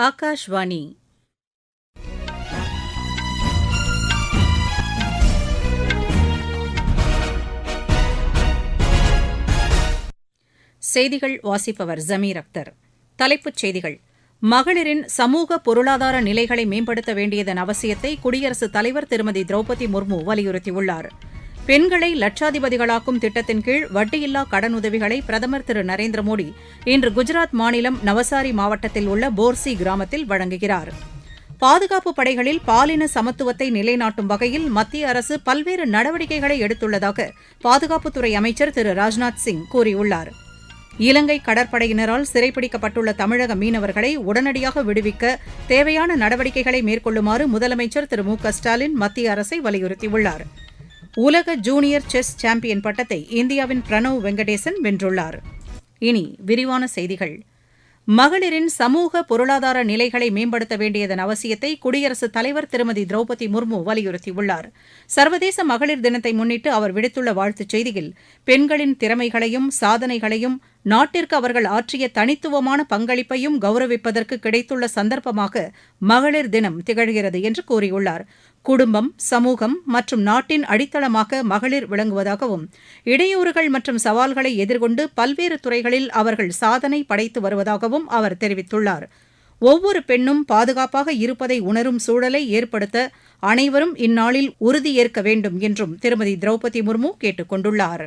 ஆகாஷ்வாணி செய்திகள் வாசிப்பவர் ஜமீர் அக்தர். தலைப்புச் செய்திகள். மகளிரின் சமூக பொருளாதார நிலைகளை மேம்படுத்த வேண்டியதன் அவசியத்தை குடியரசுத் தலைவர் திருமதி திரௌபதி முர்மு வலியுறுத்தியுள்ளார். பெண்களை லட்சாதிபதிகளாக்கும் திட்டத்தின் கீழ் வட்டியில்லா கடனுதவிகளை பிரதமர் திரு நரேந்திர மோடி இன்று குஜராத் மாநிலம் நவசாரி மாவட்டத்தில் உள்ள போர்சி கிராமத்தில் வழங்குகிறார். பாதுகாப்பு படைகளில் பாலின சமத்துவத்தை நிலைநாட்டும் வகையில் மத்திய அரசு பல்வேறு நடவடிக்கைகளை எடுத்துள்ளதாக பாதுகாப்புத்துறை அமைச்சர் திரு ராஜ்நாத் சிங் கூறியுள்ளார். இலங்கை கடற்படையினரால் சிறைப்பிடிக்கப்பட்டுள்ள தமிழக மீனவர்களை உடனடியாக விடுவிக்க தேவையான நடவடிக்கைகளை மேற்கொள்ளுமாறு முதலமைச்சர் திரு மு க ஸ்டாலின் மத்திய அரசை வலியுறுத்தியுள்ளார். உலக ஜூனியர் செஸ் சாம்பியன் பட்டத்தை இந்தியாவின் பிரணவ் வெங்கடேசன் வென்றுள்ளார். இனி விரிவான செய்திகள். மகளிரின் சமூக பொருளாதார நிலைகளை மேம்படுத்த வேண்டியதன் அவசியத்தை குடியரசுத் தலைவர் திருமதி திரௌபதி முர்மு வலியுறுத்தியுள்ளார். சர்வதேச மகளிர் தினத்தை முன்னிட்டு அவர் விடுத்துள்ள வாழ்த்துச் செய்தியில் பெண்களின் திறமைகளையும் சாதனைகளையும் நாட்டிற்கு அவர்கள் ஆற்றிய தனித்துவமான பங்களிப்பையும் கௌரவிப்பதற்கு கிடைத்துள்ள சந்தர்ப்பமாக மகளிர் தினம் திகழ்கிறது என்று கூறியுள்ளார். குடும்பம் சமூகம் மற்றும் நாட்டின் அடித்தளமாக மகளிர் விளங்குவதாகவும் இடையூறுகள் மற்றும் சவால்களை எதிர்கொண்டு பல்வேறு துறைகளில் அவர்கள் சாதனை படைத்து வருவதாகவும் அவர் தெரிவித்துள்ளார். ஒவ்வொரு பெண்ணும் பாதுகாப்பாக இருப்பதை உணரும் சூழலை ஏற்படுத்த அனைவரும் இந்நாளில் உறுதியேற்க வேண்டும் என்றும் திருமதி திரௌபதி முர்மு கேட்டுக் கொண்டுள்ளாா்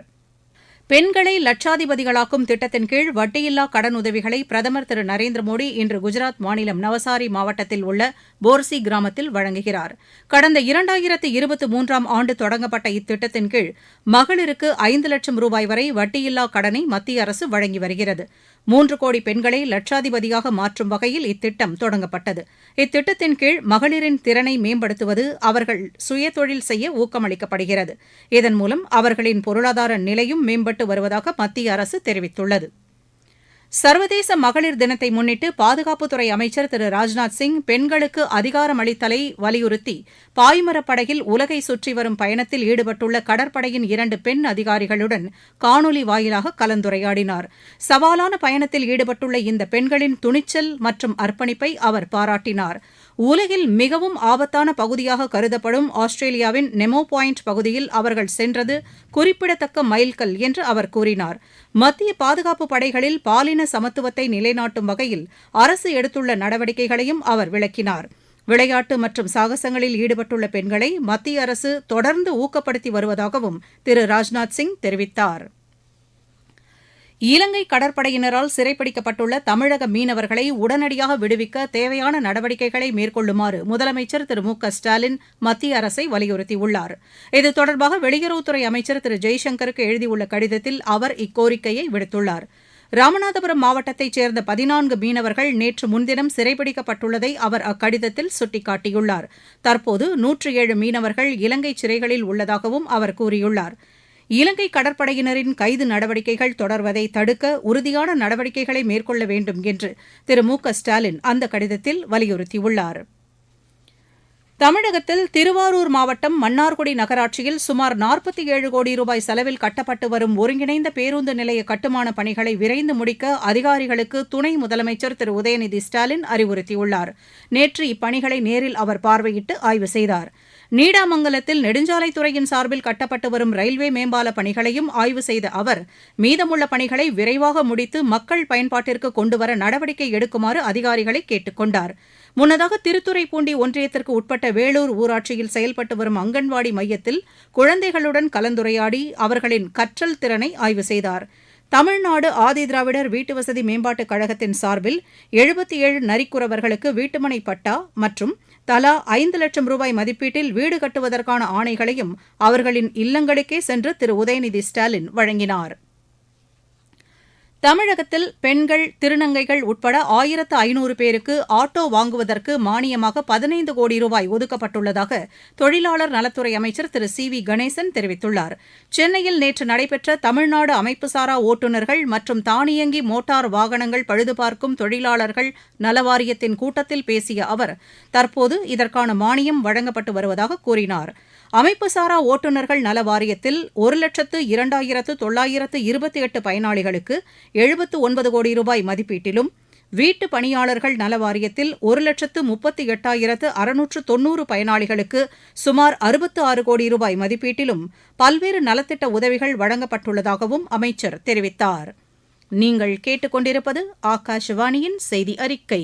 பெண்களை லட்சாதிபதிகளாக்கும் திட்டத்தின் கீழ் வட்டியில்லா கடனுதவிகளை பிரதமர் திரு நரேந்திர மோடி இன்று குஜராத் மாநிலம் நவசாரி மாவட்டத்தில் உள்ள போர்சி கிராமத்தில் வழங்குகிறார். கடந்த இரண்டாயிரத்து இருபத்தி மூன்றாம் ஆண்டு தொடங்கப்பட்ட இத்திட்டத்தின் கீழ் மகளிருக்கு ஐந்து லட்சம் ரூபாய் வரை வட்டியில்லா கடனை மத்திய அரசு வழங்கி வருகிறது. மூன்று கோடி பெண்களை லட்சாதிபதியாக மாற்றும் வகையில் இத்திட்டம் தொடங்கப்பட்டது. இத்திட்டத்தின் கீழ் மகளிரின் திறனை மேம்படுத்துவது அவர்கள் சுயதொழில் செய்ய ஊக்கமளிக்கப்படுகிறது. இதன் மூலம் அவர்களின் பொருளாதார நிலையும் மேம்பட்டு வருவதாக மத்திய அரசு தெரிவித்துள்ளது. சர்வதேச மகளிர் தினத்தை முன்னிட்டு பாதுகாப்புத்துறை அமைச்சர் திரு ராஜ்நாத் சிங் பெண்களுக்கு அதிகாரம் அளித்தலை வலியுறுத்தி பாய்மரப்படகில் உலகை சுற்றி வரும் பயணத்தில் ஈடுபட்டுள்ள கடற்படையின் இரண்டு பெண் அதிகாரிகளுடன் காணொலி வாயிலாக கலந்துரையாடினார். சவாலான பயணத்தில் ஈடுபட்டுள்ள இந்த பெண்களின் துணிச்சல் மற்றும் அர்ப்பணிப்பை அவர் பாராட்டினார். உலகில் மிகவும் ஆபத்தான பகுதியாக கருதப்படும் ஆஸ்திரேலியாவின் நெமோ பாயிண்ட் பகுதியில் அவர்கள் சென்றது குறிப்பிடத்தக்க மைல்கல் என்று அவர் கூறினார். மத்திய பாதுகாப்பு படைகளில் பாலின சமத்துவத்தை நிலைநாட்டும் வகையில் அரசு எடுத்துள்ள நடவடிக்கைகளையும் அவர் விளக்கினார். விளையாட்டு மற்றும் சாகசங்களில் ஈடுபட்டுள்ள பெண்களை மத்திய அரசு தொடர்ந்து ஊக்கப்படுத்தி வருவதாகவும் திரு ராஜ்நாத் சிங் தெரிவித்தார். இலங்கை கடற்படையினரால் சிறைப்பிடிக்கப்பட்டுள்ள தமிழக மீனவர்களை உடனடியாக விடுவிக்க தேவையான நடவடிக்கைகளை மேற்கொள்ளுமாறு முதலமைச்சர் திரு மு க ஸ்டாலின் மத்திய அரசை வலியுறுத்தியுள்ளார். இது தொடர்பாக வெளியுறவுத்துறை அமைச்சர் திரு ஜெய்சங்கருக்கு எழுதியுள்ள கடிதத்தில் அவர் இக்கோரிக்கையை விடுத்துள்ளார். ராமநாதபுரம் மாவட்டத்தைச் சேர்ந்த பதினான்கு மீனவர்கள் நேற்று முன்தினம் சிறைப்பிடிக்கப்பட்டுள்ளதை அவர் அக்கடிதத்தில் சுட்டிக்காட்டியுள்ளார். தற்போது நூற்று ஏழு மீனவர்கள் இலங்கை சிறைகளில் உள்ளதாகவும் அவர் கூறியுள்ளார். இலங்கை கடற்படையினரின் கைது நடவடிக்கைகள் தொடர்வதை தடுக்க உறுதியான நடவடிக்கைகளை மேற்கொள்ள வேண்டும் என்று திரு மு க ஸ்டாலின் அந்த கடிதத்தில் வலியுறுத்தியுள்ளார். தமிழகத்தில் திருவாரூர் மாவட்டம் மன்னார்குடி நகராட்சியில் சுமார் நாற்பத்தி ஏழு கோடி ரூபாய் செலவில் கட்டப்பட்டு வரும் ஒருங்கிணைந்த பேருந்து நிலைய கட்டுமான பணிகளை விரைந்து முடிக்க அதிகாரிகளுக்கு துணை முதலமைச்சர் திரு உதயநிதி ஸ்டாலின் அறிவுறுத்தியுள்ளார். நேற்று இப்பணிகளை நேரில் அவர் பார்வையிட்டு ஆய்வு செய்தார். நீடாமங்கலத்தில் நெடுஞ்சாலைத்துறையின் சார்பில் கட்டப்பட்டு வரும் ரயில்வே மேம்பால பணிகளையும் ஆய்வு செய்த அவர் மீதமுள்ள பணிகளை விரைவாக முடித்து மக்கள் பயன்பாட்டிற்கு கொண்டுவர நடவடிக்கை எடுக்குமாறு அதிகாரிகளை கேட்டுக் கொண்டார் முன்னதாக திருத்துறைப்பூண்டி ஒன்றியத்திற்கு உட்பட்ட வேலூர் ஊராட்சியில் செயல்பட்டு வரும் அங்கன்வாடி மையத்தில் குழந்தைகளுடன் கலந்துரையாடி அவர்களின் கற்றல் திறனை ஆய்வு செய்தார். தமிழ்நாடு ஆதிதிராவிடர் வீட்டுவசதி மேம்பாட்டுக் கழகத்தின் சார்பில் எழுபத்தி ஏழு நரிக்குறவர்களுக்கு வீட்டுமனை பட்டா மற்றும் தலா ஐந்து லட்சம் ரூபாய் மதிப்பீட்டில் வீடு கட்டுவதற்கான ஆணைகளையும் அவர்களின் இல்லங்களுக்கே சென்று திரு உதயநிதி ஸ்டாலின் வழங்கினார். தமிழகத்தில் பெண்கள் திருநங்கைகள் உட்பட ஆயிரத்து ஐநூறு பேருக்கு ஆட்டோ வாங்குவதற்கு மானியமாக பதினைந்து கோடி ரூபாய் ஒதுக்கப்பட்டுள்ளதாக தொழிலாளர் நலத்துறை அமைச்சர் திரு சி வி கணேசன் தெரிவித்துள்ளார். சென்னையில் நேற்று நடைபெற்ற தமிழ்நாடு அமைப்புசாரா ஓட்டுநர்கள் மற்றும் தானியங்கி மோட்டார் வாகனங்கள் பழுதுபார்க்கும் தொழிலாளர்கள் நலவாரியத்தின் கூட்டத்தில் பேசிய அவர் தற்போது இதற்கான மானியம் வழங்கப்பட்டு வருவதாக கூறினார். அமைப்புசாரா ஓட்டுநர்கள் நல வாரியத்தில் ஒரு லட்சத்து இரண்டாயிரத்து தொள்ளாயிரத்து இருபத்தி எட்டு பயனாளிகளுக்கு எழுபத்து ஒன்பது கோடி ரூபாய் மதிப்பீட்டிலும் வீட்டு பணியாளர்கள் நல வாரியத்தில் ஒரு லட்சத்து முப்பத்தி எட்டாயிரத்து அறுநூற்று தொன்னூறு பயனாளிகளுக்கு சுமார் அறுபத்து ஆறு கோடி ரூபாய் மதிப்பீட்டிலும் பல்வேறு நலத்திட்ட உதவிகள் வழங்கப்பட்டுள்ளதாகவும் அமைச்சர் தெரிவித்தார். நீங்கள் கேட்டுக்கொண்டிருப்பது ஆகாஷவாணியின் செய்தி அறிக்கை.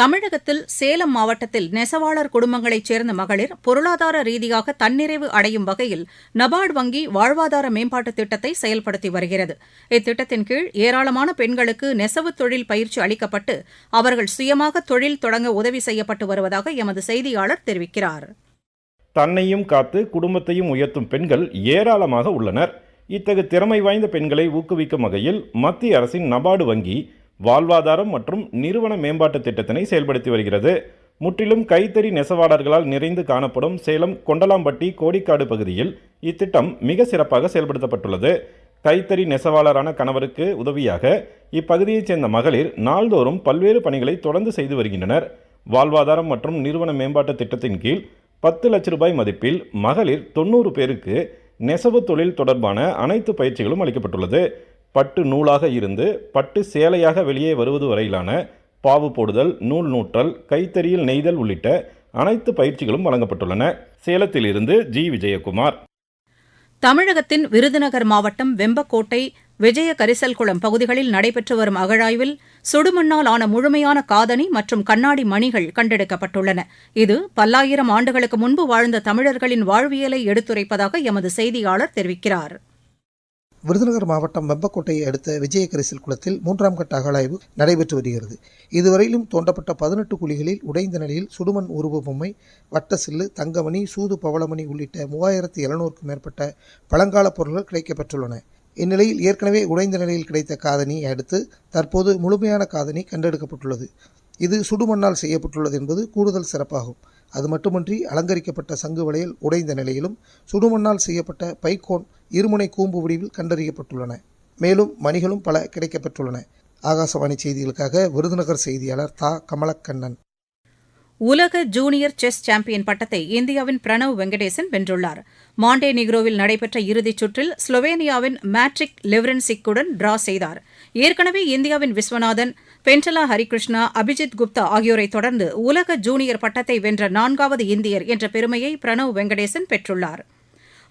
தமிழகத்தில் சேலம் மாவட்டத்தில் நெசவாளர் குடும்பங்களைச் சேர்ந்த மகளிர் பொருளாதார ரீதியாக தன்னிறைவு அடையும் வகையில் நபார்டு வங்கி வாழ்வாதார மேம்பாட்டுத் திட்டத்தை செயல்படுத்தி வருகிறது. இத்திட்டத்தின் கீழ் ஏராளமான பெண்களுக்கு நெசவுத் தொழில் பயிற்சி அளிக்கப்பட்டு அவர்கள் சுயமாக தொழில் தொடங்க உதவி செய்யப்பட்டு வருவதாக எமது செய்தியாளர் தெரிவிக்கிறார். தன்னையும் காத்து குடும்பத்தையும் உயர்த்தும் பெண்கள் ஏராளமாக உள்ளனர். இத்தகு திறமை வாய்ந்த பெண்களை ஊக்குவிக்கும் வகையில் மத்திய அரசின் நபார்டு வங்கி வாழ்வாதாரம் மற்றும் நிறுவன மேம்பாட்டு திட்டத்தினை செயல்படுத்தி வருகிறது. முற்றிலும் கைத்தறி நெசவாளர்களால் நிறைந்து காணப்படும் சேலம் கொண்டலாம்பட்டி கோடிக்காடு பகுதியில் இத்திட்டம் மிக சிறப்பாக செயல்படுத்தப்பட்டுள்ளது. கைத்தறி நெசவாளரான கணவருக்கு உதவியாக இப்பகுதியைச் சேர்ந்த மகளிர் நாள்தோறும் பல்வேறு பணிகளை தொடர்ந்து செய்து வருகின்றனர். வாழ்வாதாரம் மற்றும் நிறுவன மேம்பாட்டு திட்டத்தின் கீழ் பத்து லட்ச ரூபாய் மதிப்பில் மகளிர் தொண்ணூறு பேருக்கு நெசவு தொழில் தொடர்பான அனைத்து பயிற்சிகளும் அளிக்கப்பட்டுள்ளது. பட்டு நூலாக இருந்து பட்டு சேலையாக வெளியே வருவது வரையிலான பாவு போடுதல் நூல் நூற்றல் கைத்தறியில் நெய்தல் உள்ளிட்ட அனைத்து பயிற்சிகளும் வழங்கப்பட்டுள்ளன. சேலத்திலிருந்து ஜி. விஜயகுமார். தமிழகத்தின் விருதுநகர் மாவட்டம் வெம்பக்கோட்டை விஜய கரிசல்குளம் பகுதிகளில் நடைபெற்று வரும் அகழாய்வில் சுடுமண்ணால் ஆன முழுமையான காதணி மற்றும் கண்ணாடி மணிகள் கண்டெடுக்கப்பட்டுள்ளன. இது பல்லாயிரம் ஆண்டுகளுக்கு முன்பு வாழ்ந்த தமிழர்களின் வாழ்வியலை எடுத்துரைப்பதாக எமது செய்தியாளர் தெரிவிக்கிறார். விருதுநகர் மாவட்டம் வெப்பக்கோட்டையை அடுத்த விஜயகரிசல் குளத்தில் மூன்றாம் கட்ட அகழாய்வு நடைபெற்று வருகிறது. இதுவரையிலும் தோண்டப்பட்ட பதினெட்டு குழிகளில் உடைந்த நிலையில் சுடுமண் உருவ பொம்மை வட்ட சில்லு தங்கமணி சூது பவளமணி உள்ளிட்ட மூவாயிரத்தி எழுநூறுக்கும் மேற்பட்ட பழங்கால பொருட்கள் கிடைக்கப்பெற்றுள்ளன. இந்நிலையில் ஏற்கனவே உடைந்த நிலையில் கிடைத்த காதணி அடுத்து தற்போது முழுமையான காதணி கண்டெடுக்கப்பட்டுள்ளது. இது சுடுமண்ணால் செய்யப்பட்டுள்ளது என்பது கூடுதல் சிறப்பாகும். அது மட்டுமின்றி அலங்கரிக்கப்பட்ட சங்கு வளையல் உடைந்த நிலையிலும் சுடுமண்ணால் செய்யப்பட்ட பைக்கோன் இருமுனை கூம்பு வடிவில் கண்டறியப்பட்டுள்ளன. மேலும் மணிகளும் பல கிடைக்கப்பெற்றுள்ளன. ஆகாசவாணி செய்திகளுக்காக விருதுநகர் செய்தியாளர் தா. கமலக்கண்ணன். உலக ஜூனியர் செஸ் சாம்பியன் பட்டத்தை இந்தியாவின் பிரணவ் வெங்கடேசன் வென்றுள்ளார். மாண்டே நிக்ரோவில் நடைபெற்ற இறுதிச் சுற்றில் ஸ்லோவேனியாவின் மேட்ரிக் லெவ்ரன்சிக்குடன் டிரா செய்தார். ஏற்கனவே இந்தியாவின் விஸ்வநாதன் பென்டலா ஹரிகிருஷ்ணா அபிஜித் குப்தா ஆகியோரை தொடர்ந்து உலக ஜூனியர் பட்டத்தை வென்ற நான்காவது இந்தியர் என்ற பெருமையை பிரணவ் வெங்கடேசன் பெற்றுள்ளார்.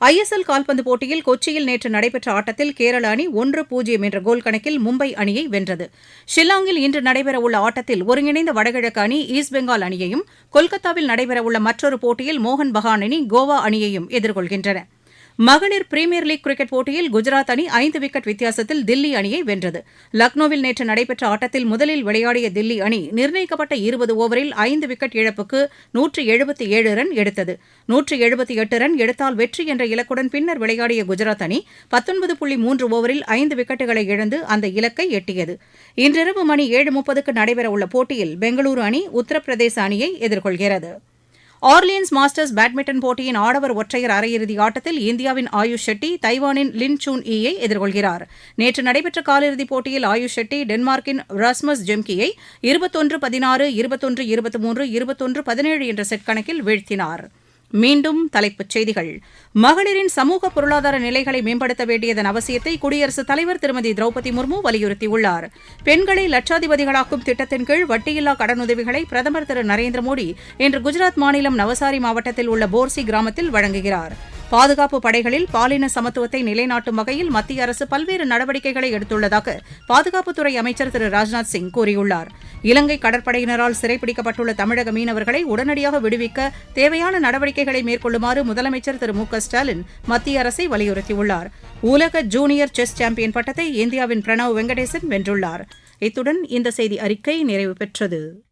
ஐஎஸ்எல் கால்பந்து போட்டியில் கொச்சியில் நேற்று நடைபெற்ற ஆட்டத்தில் கேரள அணி ஒன்று பூஜ்ஜியம் என்ற கோல் கணக்கில் மும்பை அணியை வென்றது. ஷில்லாங்கில் இன்று நடைபெறவுள்ள ஆட்டத்தில் ஒருங்கிணைந்த வடகிழக்கு அணி ஈஸ்ட் பெங்கால் அணியையும் கொல்கத்தாவில் நடைபெறவுள்ள மற்றொரு போட்டியில் மோகன் பகான் அணி கோவா அணியையும் எதிர்கொள்கின்றன. மகளிர் பிரீமியர் லீக் கிரிக்கெட் போட்டியில் குஜராத் அணி ஐந்து விக்கெட் வித்தியாசத்தில் தில்லி அணியை வென்றது. லக்னோவில் நேற்று நடைபெற்ற ஆட்டத்தில் முதலில் விளையாடிய தில்லி அணி நிர்ணயிக்கப்பட்ட இருபது ஓவரில் ஐந்து விக்கெட் இழப்புக்கு நூற்று எழுபத்தி ஏழு ரன் எடுத்தது. நூற்று எழுபத்தி எட்டு ரன் எடுத்தால் வெற்றி என்ற இலக்குடன் பின்னர் விளையாடிய குஜராத் அணி பத்தொன்பது புள்ளி மூன்று ஓவரில் ஐந்து விக்கெட்டுகளை இழந்து அந்த இலக்கை எட்டியது. இன்றிரவு மணி ஏழு முப்பதுக்கு நடைபெறவுள்ள போட்டியில் பெங்களூரு அணி உத்தரப்பிரதேச அணியை எதிர்கொள்கிறது. ஆர்லியன்ஸ் மாஸ்டர்ஸ் பேட்மிண்டன் போட்டியின் ஆடவர் ஒற்றையர் அரையிறுதி ஆட்டத்தில் இந்தியாவின் ஆயுஷ் ஷெட்டி தைவானின் லின் சூன் ஈயை எதிர்கொள்கிறார். நேற்று நடைபெற்ற காலிறுதிப் போட்டியில் ஆயுஷ் ஷெட்டி டென்மார்க்கின் ராஸ்மஸ் ஜெம்கியை இருபத்தொன்று பதினாறு இருபத்தொன்று இருபத்தி மூன்று இருபத்தொன்று பதினேழு என்ற செட் கணக்கில் வீழ்த்தினார். மீண்டும் தலைப்புச் செய்திகள். மகளிரின் சமூக பொருளாதார நிலைகளை மேம்படுத்த வேண்டியதன் அவசியத்தை குடியரசுத் தலைவர் திருமதி திரௌபதி முர்மு வலியுறுத்தியுள்ளார். பெண்களை லட்சாதிபதிகளாக்கும் திட்டத்தின் கீழ் வட்டியில்லா கடனுதவிகளை பிரதமர் திரு நரேந்திர மோடி இன்று குஜராத் மாநிலம் நவசாரி மாவட்டத்தில் உள்ள போர்சி கிராமத்தில் வழங்குகிறார். பாதுகாப்பு படைகளில் பாலின சமத்துவத்தை நிலைநாட்டும் வகையில் மத்திய அரசு பல்வேறு நடவடிக்கைகளை எடுத்துள்ளதாக பாதுகாப்புத்துறை அமைச்சர் திரு ராஜ்நாத் சிங் கூறியுள்ளார். இலங்கை கடற்படையினரால் சிறைப்பிடிக்கப்பட்டுள்ள தமிழக மீனவர்களை உடனடியாக விடுவிக்க தேவையான நடவடிக்கைகளை மேற்கொள்ளுமாறு முதலமைச்சர் திரு மு க ஸ்டாலின் மத்திய அரசை வலியுறுத்தியுள்ளார். உலக ஜூனியர் செஸ் சாம்பியன் பட்டத்தை இந்தியாவின் பிரணவ் வெங்கடேசன் வென்றுள்ளார். இத்துடன் இந்த செய்தி அறிக்கை நிறைவு பெற்றது.